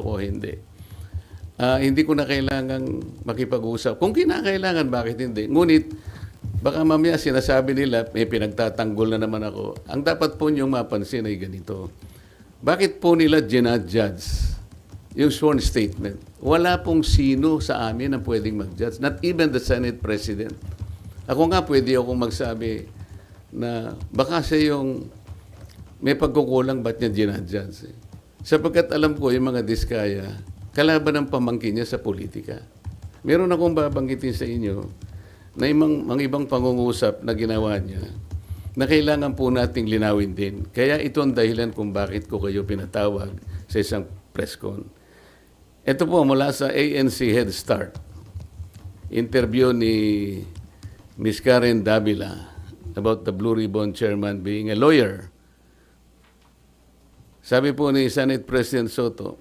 o hindi. Ah, hindi ko na kailangang makipag-usap. Kung kinakailangan, bakit hindi? Ngunit, baka mamaya sinasabi nila, may pinagtatanggol na naman ako. Ang dapat po niyong mapansin ay ganito. Bakit po nila ginadjudge yung sworn statement? Wala pong sino sa amin ang pwedeng mag-judge. Not even the Senate President. Ako nga pwede akong magsabi na baka siya yung may pagkukulang ba't niya ginadjudge? Eh? Sapagkat alam ko yung mga diskaya, kalaban ng pamangkin niya sa politika. Meron akong babanggitin sa inyo na imang, mga ibang pangungusap na ginawa niya na kailangan po nating linawin din. Kaya ito ang dahilan kung bakit ko kayo pinatawag sa isang press con. Ito po mula sa ANC Head Start. Interview ni Miss Karen Davila about the Blue Ribbon Chairman being a lawyer. Sabi po ni Senate President Soto,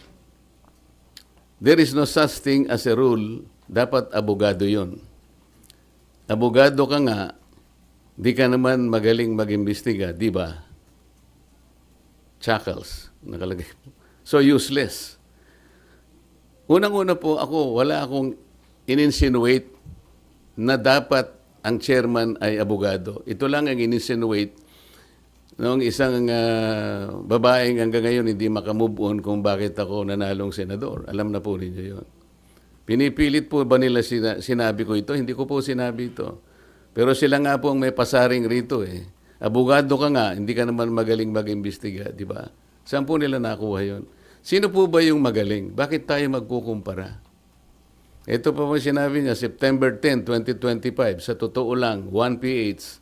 there is no such thing as a rule, dapat abogado yon. Abogado ka nga, di ka naman magaling mag-imbestiga, di ba? Chuckles, nakalagay po. So useless. Unang-una po ako, wala akong in-insinuate na dapat ang chairman ay abogado. Ito lang ang in-insinuate noong isang ah, babaeng hanggang ngayon hindi makamove on kung bakit ako nanalong senador. Alam na po ninyo yun. Pinipilit po ba nila sina- sinabi ko ito? Hindi ko po sinabi ito. Pero sila nga po ang may pasaring rito eh. Abogado ka nga, hindi ka naman magaling mag-imbestiga, di ba? Saan po nila nakuha yun? Sino po ba yung magaling? Bakit tayo magkukumpara? Ito pa po sinabi niya, September 10, 2025, sa totoo lang, 1PH,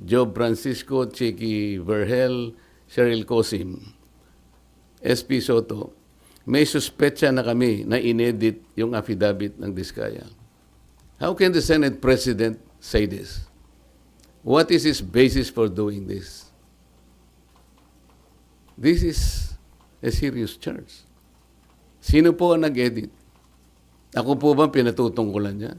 Job Francisco, Chicky Verhel, Cheryl Cosim, SP Soto, may suspetsa na kami na inedit yung affidavit ng Diskaya. How can the Senate President say this? What is his basis for doing this? This is a serious charge. Sino po ang nag-edit? Ako po ba pinatutungkulan niya?